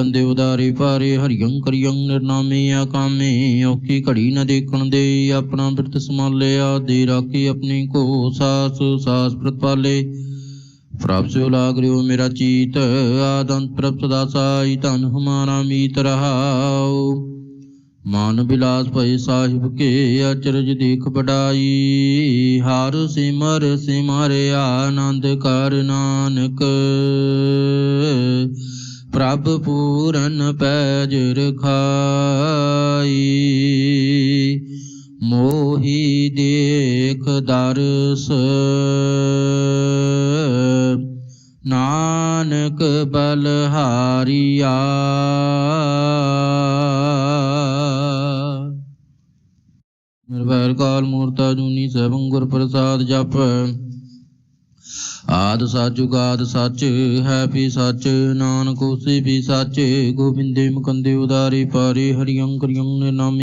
ਮੁਕੰਦੇ ਉਦਾਰੇ ਭਾਰੇ ਹਰਿਯੰ ਕਰਿਯੰ ਨਿਰਨਾਮੇ ਆਕਾਮੇ ਔਖੀ ਘੜੀ ਨ ਦੇਖਣ ਦੇ, ਆਪਣਾ ਬਿਰਤ ਸਮਾਲਿਆ ਦੇ ਰਾਖੀ ਆਪਣੀ ਕੋ ਸਾਸ ਸਾਸ ਪ੍ਰਤਪਾਲੇ ਪ੍ਰਭ ਸਿਓ ਮੇਰਾ ਚੀਤ, ਆਦੰਤ ਪ੍ਰਭ ਸਦਾ ਸਾਈ, ਧਨ ਹਮਾਰਾ ਮੀਤ ਰਹਾਉ। ਮਾਨ ਬਿਲਾਸ ਭਏ ਸਾਹਿਬ ਕੇ, ਅਚਰਜ ਦੇਖ ਬੜਾਈ ਹਰ ਸਿਮਰ ਸਿਮਰਿਆ, ਆਨੰਦ ਕਰ ਨਾਨਕ। ਪ੍ਰਭ ਪੂਰਨ ਪੈਜ ਰਖਾਈ ਮੋਹੀ ਦੇਖ ਦਰਸ। ਨਾਨਕ ਬਲਹਾਰੀਆ ਨਿਰਵੈਰ ਕਾਲ ਮੂਰਤਾ ਜੂਨੀ ਸੈਭੰ ਗੁਰ ਪ੍ਰਸਾਦ ਜਪ। ਆਦ ਸੱਚ ਉਗਾਦ ਸੱਚ ਹੈ ਵੀ ਸੱਚ, ਨਾਨਕ ਉਸੇ ਵੀ ਸੱਚ, ਗੋਬਿੰਦੇ ਮੁਕੰਦੇ ਉਦਾਰੇ ਪਾਰੇ ਹਰਿਯੰ ਕਰਿਯੰ ਨਾਮੇ